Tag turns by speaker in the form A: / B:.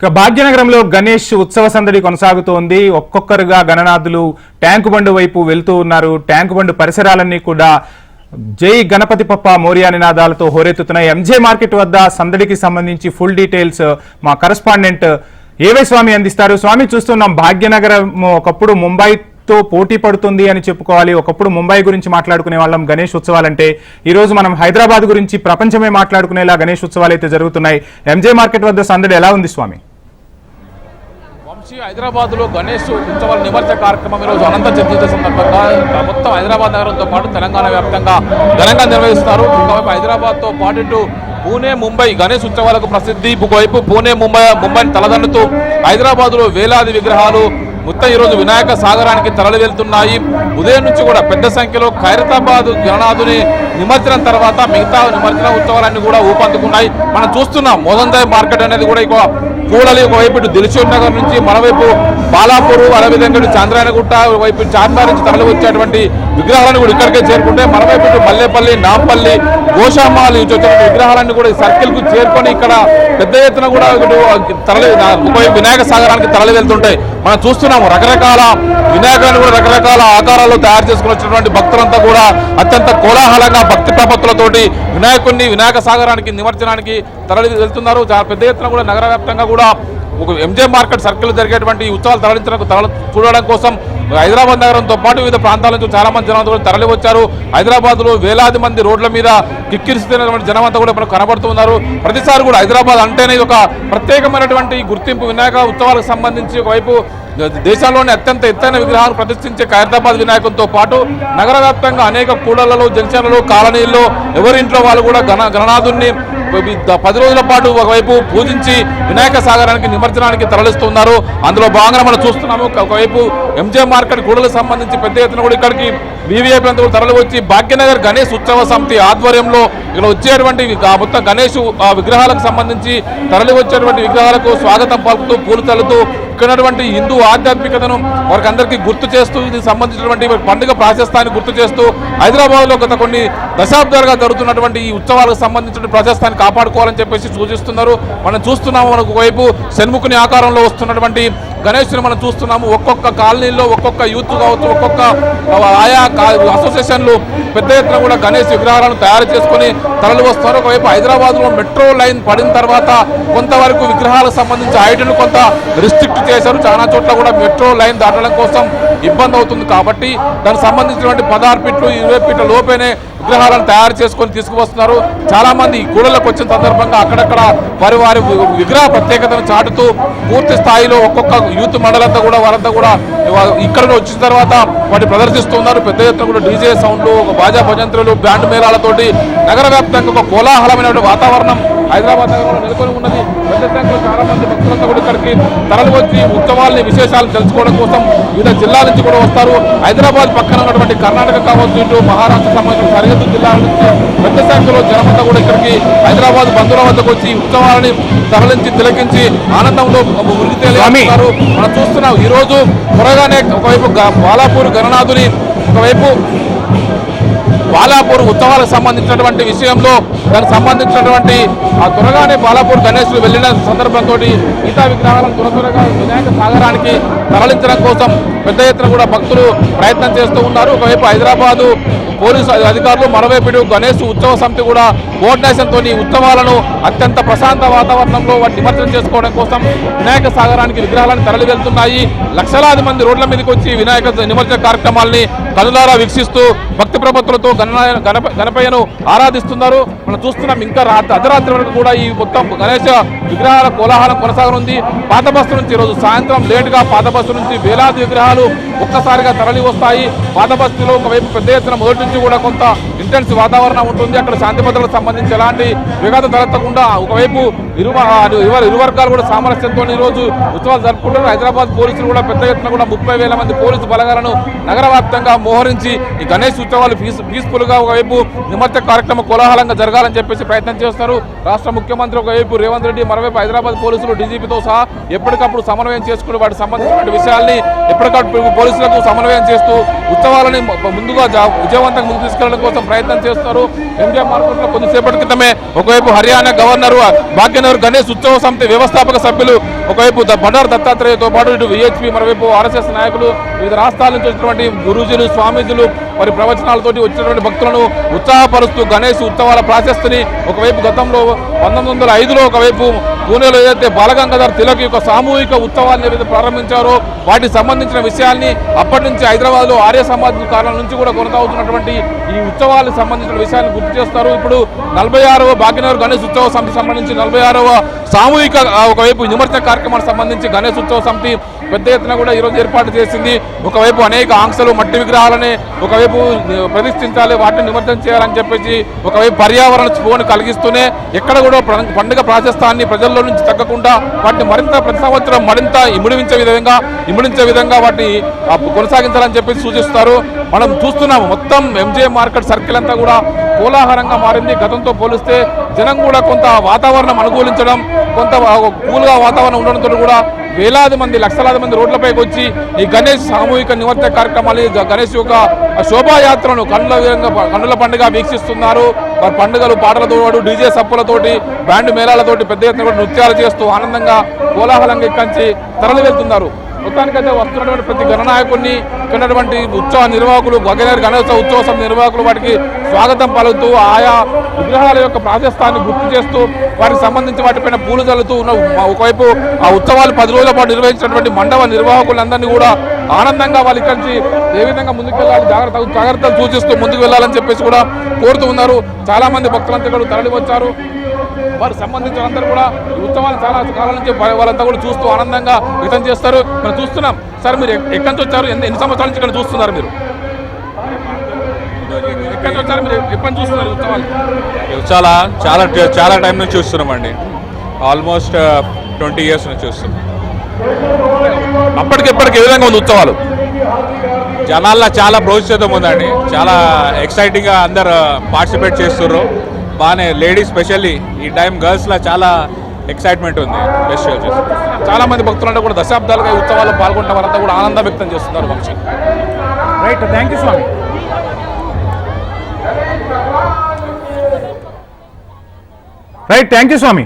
A: ఇక భాగ్యనగరంలో గణేష్ ఉత్సవ సందడి కొనసాగుతోంది. ఒక్కొక్కరుగా గణనాథులు ట్యాంకు బండు వైపు వెళ్తూ ఉన్నారు. ట్యాంకు బండు పరిసరాలన్నీ కూడా జై గణపతి పప్ప మోరియా నినాదాలతో హోరెత్తుతున్నాయి. ఎంజే మార్కెట్ వద్ద సందడికి సంబంధించి ఫుల్ డీటెయిల్స్ మా కరస్పాండెంట్ ఏవై స్వామి అందిస్తారు. స్వామి చూస్తున్నాం భాగ్యనగరం ఒకప్పుడు ముంబైతో పోటీ పడుతుంది అని చెప్పుకోవాలి. ఒకప్పుడు ముంబై గురించి మాట్లాడుకునే వాళ్ళం గణేష్ ఉత్సవాలంటే. ఈ రోజు మనం హైదరాబాద్ గురించి ప్రపంచమే మాట్లాడుకునేలా గణేష్ ఉత్సవాలు అయితే జరుగుతున్నాయి. ఎంజే మార్కెట్ వద్ద సందడి ఎలా ఉంది స్వామి?
B: వంశీ హైదరాబాద్లో గణేష్ ఉత్సవాల నిమజ్జన కార్యక్రమం ఈరోజు అనంత చతుర్థి సందర్భంగా మొత్తం హైదరాబాద్ నగరంతో పాటు తెలంగాణ వ్యాప్తంగా ఘనంగా నిర్వహిస్తారు. ఒకవైపు హైదరాబాద్తో పాటు ఇటు పూణే ముంబై గణేష్ ఉత్సవాలకు ప్రసిద్ధి. ఒకవైపు పూణే ముంబై ముంబైని తలదన్నుతూ హైదరాబాద్లో వేలాది విగ్రహాలు మొత్తం ఈరోజు వినాయక సాగరానికి తరలి వెళ్తున్నాయి ఉదయం నుంచి కూడా పెద్ద సంఖ్యలో ఖైరతాబాద్ గణనాథుని నిమజ్జనం తర్వాత మిగతా నిమజ్జన ఉత్సవాలన్నీ కూడా ఊపందుకున్నాయి. మనం చూస్తున్నాం మోదందాయ్ మార్కెట్ అనేది కూడా ఇక కూడలి ఒకవైపు ఇటు దిల్షూర్ నగర్ నుంచి మరోవైపు బాలాపూర్ అదేవిధంగా ఇటు చంద్రాయనగుట్ట వైపు చార్మార్ నుంచి తరలి వచ్చేటువంటి విగ్రహాలను కూడా ఇక్కడికే చేరుకుంటే మరోవైపు ఇటు మల్లేపల్లి నాంపల్లి గోషామాలు ఇటు వచ్చిన విగ్రహాలన్నీ కూడా సర్కిల్కు చేరుకొని ఇక్కడ పెద్ద ఎత్తున కూడా తరలి వినాయక సాగరానికి తరలి వెళ్తుంటాయి. మనం చూస్తున్నాము రకరకాల వినాయకులను కూడా రకరకాల ఆకారాల్లో తయారు చేసుకుని వచ్చినటువంటి భక్తులంతా కూడా అత్యంత కోలాహలంగా భక్తి ప్రపత్తులతోటి వినాయకుడిని వినాయక సాగరానికి నిమజ్జనానికి తరలి వెళ్తున్నారు. చాలా పెద్ద ఎత్తున కూడా నగర వ్యాప్తంగా కూడా ఒక ఎంజే మార్కెట్ సర్కిల్ జరిగేటువంటి ఈ ఉత్సవాలు తరలించడానికి తరలి చూడడం కోసం హైదరాబాద్ నగరంతో పాటు వివిధ ప్రాంతాల నుంచి చాలా మంది జనం కూడా తరలి వచ్చారు. వేలాది మంది రోడ్ల మీద కిక్కిరిస్తున్నటువంటి జనం అంతా కూడా మనకు కనబడుతున్నారు ప్రతిసారి కూడా హైదరాబాద్ అంటేనే ఒక ప్రత్యేకమైనటువంటి గుర్తింపు వినాయక ఉత్సవాలకు సంబంధించి ఒకవైపు దేశంలోని అత్యంత ఎత్తైన విగ్రహాలు ప్రతిష్ఠించే ఖైరతాబాద్ వినాయకంతో పాటు నగర వ్యాప్తంగా అనేక కూడళ్ళలో జంక్షన్లలో కాలనీల్లో ఎవరింట్లో వాళ్ళు కూడా గణ గణనాథుని పది రోజుల పాటు ఒకవైపు పూజించి వినాయక సాగరానికి నిమజ్జనానికి తరలిస్తున్నారు. అందులో భాగంగా మనం చూస్తున్నాము ఒకవైపు ఎంజే మార్కెట్ గూడలకు సంబంధించి పెద్ద ఎత్తున కూడా ఇక్కడికి బీవీఐపీ అంతా కూడా వచ్చి భాగ్యనగర్ గణేష్ ఉత్సవ సమితి ఆధ్వర్యంలో ఇక్కడ వచ్చేటువంటి మొత్తం గణేష్ ఆ విగ్రహాలకు సంబంధించి తరలివచ్చేటువంటి విగ్రహాలకు స్వాగతం పలుకుతూ పూలు తల్లుతూ ఇక్కడ హిందూ ఆధ్యాత్మికతను వారికి అందరికీ గుర్తు చేస్తూ ఇది సంబంధించినటువంటి పండుగ ప్రాశస్తాన్ని గుర్తు చేస్తూ హైదరాబాద్లో గత కొన్ని దశాబ్దాలుగా జరుగుతున్నటువంటి ఈ ఉత్సవాలకు సంబంధించిన ప్రాశస్తాన్ని కాపాడుకోవాలని చెప్పేసి సూచిస్తున్నారు. మనం చూస్తున్నాము మనకు వైపు షణ్ముఖుని ఆకారంలో వస్తున్నటువంటి గణేష్ని మనం చూస్తున్నాము. ఒక్కొక్క కాలనీలో ఒక్కొక్క యూత్ కావచ్చు ఒక్కొక్క ఆయా అసోసియేషన్లు పెద్ద ఎత్తున కూడా గణేష్ విగ్రహాలను తయారు చేసుకొని తరలి వస్తున్నారు. ఒకవైపు హైదరాబాద్లో మెట్రో లైన్ పడిన తర్వాత కొంతవరకు విగ్రహాలకు సంబంధించి హైట్ను కొంత రిస్ట్రిక్ట్ చేశారు. చాలా చోట్ల కూడా మెట్రో లైన్ దాటడం కోసం ఇబ్బంది అవుతుంది కాబట్టి దానికి సంబంధించినటువంటి పదహారు ఫీట్లు ఇరవై ఫీట్ల లోపేనే విగ్రహాలను తయారు చేసుకొని తీసుకువస్తున్నారు. చాలామంది మంది వచ్చిన సందర్భంగా అక్కడక్కడ వారి వారి విగ్రహ ప్రత్యేకతను చాటుతూ పూర్తి స్థాయిలో ఒక్కొక్క యూత్ మండలంతా కూడా వారంతా కూడా ఇక్కడ వచ్చిన తర్వాత వాటి ప్రదర్శిస్తున్నారు పెద్ద ఎత్తున కూడా డీజే సౌండ్లు ఒక బాజా భజంత్రులు బ్యాండ్ మేళాలతోటి నగర వ్యాప్తంగా ఒక కోలాహలమైనటువంటి వాతావరణం హైదరాబాద్ నగరంలో నెలకొని ఉన్నది. పెద్ద సంఖ్యలో చాలా మంది భక్తులంతా కూడా ఇక్కడికి తరలి వచ్చి ఉత్సవాలని విశేషాలు తెలుసుకోవడం కోసం వివిధ జిల్లాల నుంచి కూడా వస్తారు. హైదరాబాద్ పక్కన ఉన్నటువంటి కర్ణాటక కావచ్చు ఇటు మహారాష్ట్ర సంబంధించిన సరిహద్దు జిల్లాల నుంచి పెద్ద సంఖ్యలో జనమంతా కూడా ఇక్కడికి హైదరాబాద్ బంధువుల వద్దకు వచ్చి ఉత్సవాలని తరలించి తిలకించి ఆనందంలో ఉరికి తేలిస్తారు మనం చూస్తున్నాం ఈ రోజు త్వరగానే ఒకవైపు బాలాపూర్ గణనాథుని ఒకవైపు బాలాపూర్ ఉత్సవాలకు సంబంధించినటువంటి విషయంలో దానికి సంబంధించినటువంటి ఆ త్వరగానే బాలాపూర్ గణేశులు వెళ్ళిన సందర్భంతో గీతా విగ్రహాలను త్వర త్వరగా వినాయక సాగరానికి తరలించడం కోసం పెద్ద ఎత్తున కూడా భక్తులు ప్రయత్నం చేస్తూ ఉన్నారు. ఒకవైపు హైదరాబాదు పోలీసు అధికారులు మరోవైపు గణేష్ ఉత్సవ సమితి కూడా కోఆర్డినేషన్తో ఈ ఉత్సవాలను అత్యంత ప్రశాంత వాతావరణంలో నిమజ్జనం చేసుకోవడం కోసం వినాయక సాగరానికి విగ్రహాలను తరలి వెళ్తున్నాయి లక్షలాది మంది రోడ్ల మీదకి వచ్చి వినాయక నిమజ్జన కార్యక్రమాల్ని కనులారా వీక్షిస్తూ ప్రభుత్వంతో గణ గణప గణపయ్యను ఆరాధిస్తున్నారు. మనం చూస్తున్నాం ఇంకా అర్ధరాత్రి వరకు కూడా ఈ మొత్తం గణేష విగ్రహాల కోలాహలం కొనసాగనుంది. పాత బస్సు నుంచి ఈరోజు సాయంత్రం లేటుగా పాత బస్సు నుంచి వేలాది విగ్రహాలు ఒక్కసారిగా తరలి వస్తాయి. పాత బస్సులో ఒకవైపు పెద్ద ఎత్తున మొదటి నుంచి కూడా కొంత ఇంటెన్స్ వాతావరణం ఉంటుంది. అక్కడ శాంతి భద్రతలకు సంబంధించి ఎలాంటి విఘాతం తలెత్తకుండా ఒకవైపు ఇరు ఇరు ఇరు వర్గాలు కూడా సామరస్యంతో ఈరోజు రోజు ఉత్సవాలు జరుపుకుంటున్నారు. హైదరాబాద్ పోలీసులు కూడా పెద్ద ఎత్తున కూడా ముప్పై వేల మంది పోలీసు బలగాలను నగర వ్యాప్తంగా మోహరించి ఈ గణేష్ ఉత్సవాలు పీస్ పీస్ఫుల్గా ఒకవైపు నిమజ్జ కార్యక్రమం కోలాహలంగా జరగాలని చెప్పేసి ప్రయత్నం చేస్తున్నారు రాష్ట్ర ముఖ్యమంత్రి ఒకవైపు రేవంత్ రెడ్డి మరో మరోవైపు హైదరాబాద్ పోలీసులు డీజీపీతో సహా ఎప్పటికప్పుడు సమన్వయం చేసుకుని వాటికి సంబంధించిన విషయాల్ని ఎప్పటికప్పుడు పోలీసులకు సమన్వయం చేస్తూ ఉత్సవాలని ముందుగా జా- విజయవంతంగా ముందు తీసుకెళ్ళడం కోసం ప్రయత్నం చేస్తారు ఎంజిఎం మార్కెట్లో కొద్దిసేపటి క్రితమే ఒకవైపు హర్యానా గవర్నర్ భాగ్యనగర్ గణేష్ ఉత్సవ సమితి వ్యవస్థాపక సభ్యులు ఒకవైపు బండారు దత్తాత్రేయతో పాటు ఇటు విహెచ్పి మరోవైపు ఆర్ఎస్ఎస్ నాయకులు వివిధ రాష్ట్రాల నుంచి వచ్చినటువంటి గురూజీలు స్వామీజీలు మరి ప్రవచనాలతోటి వచ్చినటువంటి భక్తులను ఉత్సాహపరుస్తూ గణేష్ ఉత్సవాల ప్రాశస్తిని ఒకవైపు గతంలో పంతొమ్మిది వందల ఐదులో ఒకవైపు పూణేలో ఏదైతే బాలగంగాధర్ తిలక్ యొక్క సామూహిక ఉత్సవాన్ని ఏదైతే ప్రారంభించారో వాటికి సంబంధించిన విషయాల్ని అప్పటి నుంచి హైదరాబాద్లో ఆర్య సమాజ్ కాలం నుంచి కూడా కొనసాగుతున్నటువంటి ఈ ఉత్సవాలకు సంబంధించిన విషయాన్ని గుర్తు చేస్తారు. ఇప్పుడు నలభై ఆరవ భాగ్యనగర్ గణేష్ ఉత్సవ సమితి సంబంధించి నలభై ఆరవ సామూహిక ఒకవైపు విమర్శన కార్యక్రమానికి సంబంధించి గణేష్ ఉత్సవ సమితి పెద్ద ఎత్తున కూడా ఈరోజు ఏర్పాటు చేసింది. ఒకవైపు అనేక ఆంక్షలు మట్టి విగ్రహాలని ఒకవైపు ప్రతిష్ఠించాలి వాటిని నిమజ్జనం చేయాలని చెప్పేసి ఒకవైపు పర్యావరణ స్పృహను కలిగిస్తూనే ఎక్కడ కూడా పండుగ ప్రాశస్తాన్ని ప్రజల్లో నుంచి తగ్గకుండా వాటిని మరింత ప్రతి సంవత్సరం మరింత ఇముడించే విధంగా ఇముడించే విధంగా వాటిని కొనసాగించాలని చెప్పేసి సూచిస్తారు. మనం చూస్తున్నాము మొత్తం ఎంజే మార్కెట్ సర్కిల్ అంతా కూడా కోలాహలంగా మారింది. గతంతో పోలిస్తే జనం కూడా కొంత వాతావరణం అనుకూలించడం కొంత కూల్గా వాతావరణం ఉండడంతో కూడా వేలాది మంది లక్షలాది మంది రోడ్లపైకి వచ్చి ఈ గణేష్ సామూహిక నివర్త కార్యక్రమాలు గణేష్ యొక్క శోభాయాత్రను కన్నుల విధంగా కన్నుల పండుగ వీక్షిస్తున్నారు. వారి పండుగలు పాటలతో పాటు డీజే సప్పులతోటి బ్యాండ్ మేళాలతోటి పెద్ద ఎత్తున కూడా నృత్యాలు చేస్తూ ఆనందంగా కోలాహలంగా ఇక్కంచి తరలి వెళ్తున్నారు. మొత్తానికైతే వస్తున్నటువంటి ప్రతి గణనాయకుడిని ఇక్కడటువంటి ఉత్సవ నిర్వాహకులు గగనేరు గణేశ ఉత్సవ సమితి నిర్వాహకులు వాటికి స్వాగతం పలుకుతూ ఆయా విగ్రహాల యొక్క ప్రాశస్తాన్ని గుర్తు చేస్తూ వాటికి సంబంధించి వాటిపైన పూలు చల్లుతూ ఉన్న ఒకవైపు ఆ ఉత్సవాలు పది రోజుల పాటు నిర్వహించినటువంటి మండప నిర్వాహకులందరినీ కూడా ఆనందంగా వాళ్ళు ఇక్కడి నుంచి ఏ విధంగా ముందుకు వెళ్ళాలి జాగ్రత్త జాగ్రత్తలు సూచిస్తూ ముందుకు వెళ్ళాలని చెప్పేసి కూడా కోరుతూ ఉన్నారు. చాలామంది భక్తులంతా కూడా తరలి వచ్చారు వారు సంబంధించిన అందరూ కూడా ఉత్సవాలు చాలా కాలం నుంచి వాళ్ళంతా కూడా చూస్తూ ఆనందంగా వ్యక్తం చేస్తారు. మనం చూస్తున్నాం. సార్ మీరు ఎక్- ఎక్కడి నుంచి వచ్చారు? ఎన్ని ఎన్ని సంవత్సరాల నుంచి ఇక్కడ చూస్తున్నారు మీరు? ఎక్కడి నుంచి వచ్చారు? మీరు ఎప్పటి చూస్తున్నారు ఉత్సవాలు?
C: చాలా చాలా చాలా టైం నుంచి చూస్తున్నామండి. ఆల్మోస్ట్ ట్వంటీ ఇయర్స్ నుంచి చూస్తున్నాం.
B: అప్పటికిప్పటికి ఏ విధంగా ఉంది ఉత్సవాలు?
C: జనాల్లో చాలా భవిష్యత్తు ఉందండి. చాలా ఎక్సైటింగ్గా అందరు పార్టిసిపేట్ చేస్తుర్రు. బాగానే లేడీస్ స్పెషల్లీ ఈ టైం గర్ల్స్లో చాలా ఎక్సైట్మెంట్ ఉంది ఫెస్టివల్ షో
B: చాలా మంది భక్తులంటే కూడా దశాబ్దాలుగా ఉత్సవాల్లో పాల్గొంటే వారంతా కూడా ఆనందం వ్యక్తం చేస్తున్నారు వంశీ.
A: రైట్ థ్యాంక్ యూ స్వామి. Right thank you Swamy.